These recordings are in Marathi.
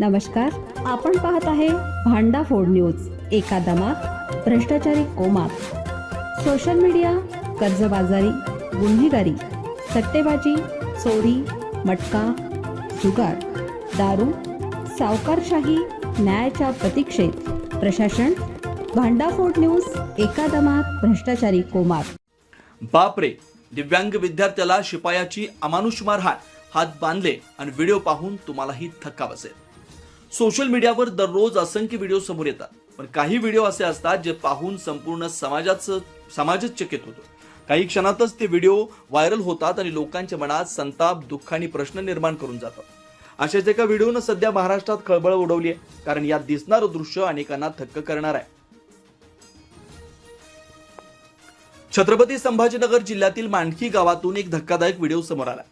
नमस्कार आपण पाहत आहे भांडा फोड न्यूज एका दमात भ्रष्टाचारी कोमात. सोशल मीडिया कर्जबाजारी गुन्हेगारी सट्टेबाजी चोरी मटका जुगार दारू सावकारशाही न्यायाच्या प्रतीक्षेत. प्रशासन भांडाफोड न्यूज एका दमात भ्रष्टाचारी कोमात. बापरे दिव्यांग विद्यार्थ्याला शिपायाची अमानुष मारहाण. हात बांधले आणि व्हिडिओ पाहून तुम्हालाही थक्का बसेल. सोशल मीडियावर दररोज असंख्य व्हिडिओ समोर येतात. पण काही व्हिडिओ असे असतात जे पाहून संपूर्ण समाजाचं समाजच चकित होतो. काही क्षणातच ते व्हिडिओ व्हायरल होतात आणि लोकांच्या मनात संताप दुःख आणि प्रश्न निर्माण करून जातात. अशाच एका व्हिडिओनं सध्या महाराष्ट्रात खळबळ उडवली आहे कारण यात दिसणारं दृश्य अनेकांना थक्क करणार आहे. छत्रपती संभाजीनगर जिल्ह्यातील मांडकी गावातून एक धक्कादायक व्हिडिओ समोर आला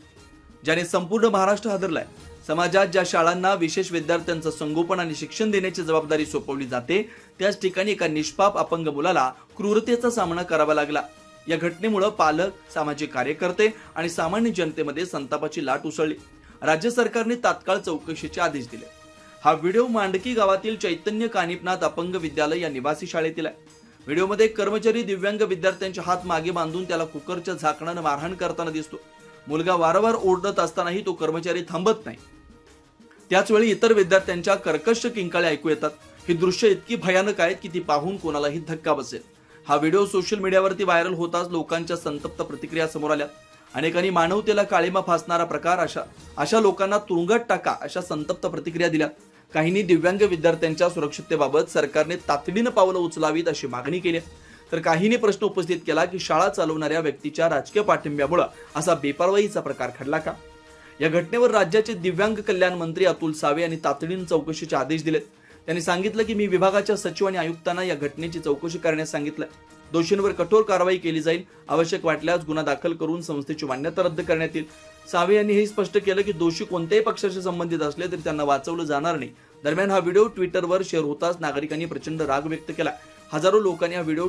ज्याने संपूर्ण महाराष्ट्र हादरलाय. समाजात ज्या शाळांना विशेष विद्यार्थ्यांचं संगोपन आणि शिक्षण देण्याची जबाबदारी सोपवली जाते त्याच ठिकाणी एका निष्पाप अपंग मुलाला क्रूरतेचा सामना करावा लागला. या घटनेमुळे पालक सामाजिक कार्यकर्ते आणि सामान्य जनतेमध्ये संतापाची लाट उसळली. राज्य सरकारने तात्काळ चौकशीचे आदेश दिले. हा व्हिडिओ मांडकी गावातील चैतन्य कानिपनाथ अपंग विद्यालय या निवासी शाळेतील आहे. व्हिडिओमध्ये कर्मचारी दिव्यांग विद्यार्थ्यांचे हात मागे बांधून त्याला कुकरच्या झाकणानं मारहाण करताना दिसतो. मुलगा वारंवार ओरडत असतानाही तो कर्मचारी थांबत नाही. त्याचवेळी इतर विद्यार्थ्यांच्या कर्कश किंकाळे ऐकू येतात. ही दृश्य इतकी भयानक आहेत की ती पाहून कोणालाही धक्का बसेल. हा व्हिडिओ सोशल मीडियावरती व्हायरल होताच लोकांच्या संतप्त प्रतिक्रिया समोर आल्या. अनेकांनी मानवतेला काळीमा फासणारा प्रकार अशा अशा लोकांना तुरुंगात टाका अशा संतप्त प्रतिक्रिया दिल्या. काहींनी दिव्यांग विद्यार्थ्यांच्या सुरक्षिततेबाबत सरकारने तातडीनं पावलं उचलावीत अशी मागणी केली. तर काहींनी प्रश्न उपस्थित केला की शाळा चालवणाऱ्या व्यक्तीच्या राजकीय पाठिंब्यामुळे असा बेपरवाईचा प्रकार घडला का? या घटनेवर राज्याचे दिव्यांग कल्याण मंत्री अतुल सावे यांनी तातडीनं चौकशीचे आदेश दिलेत. त्यांनी सांगितलं की मी विभागाच्या सचिव आणि आयुक्तांना या घटनेची चौकशी करण्यास सांगितलं दोषींवर कठोर कारवाई केली जाईल आवश्यक वाटल्यास गुन्हा दाखल करून संस्थेची मान्यता रद्द करण्यात येईल. सावे यांनी हे स्पष्ट केलं की दोषी कोणत्याही पक्षाशी संबंधित असले तरी त्यांना वाचवलं जाणार नाही. दरम्यान हा व्हिडिओ ट्विटरवर शेअर होताच नागरिकांनी प्रचंड राग व्यक्त केला. हजारो लोकांनी हा व्हिडिओ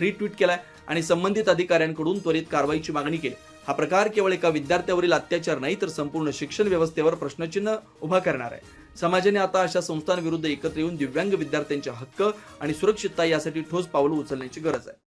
रिट्विट केलाय आणि संबंधित अधिकाऱ्यांकडून त्वरित कारवाईची मागणी केली. हा प्रकार केवळ एका विद्यार्थ्यावरील अत्याचार नाही तर संपूर्ण शिक्षण व्यवस्थेवर प्रश्नचिन्ह उभा करणार आहे. समाजाने आता अशा संस्थांविरुद्ध एकत्र येऊन दिव्यांग विद्यार्थ्यांचे हक्क आणि सुरक्षितता यासाठी ठोस पावलं उचलण्याची गरज आहे.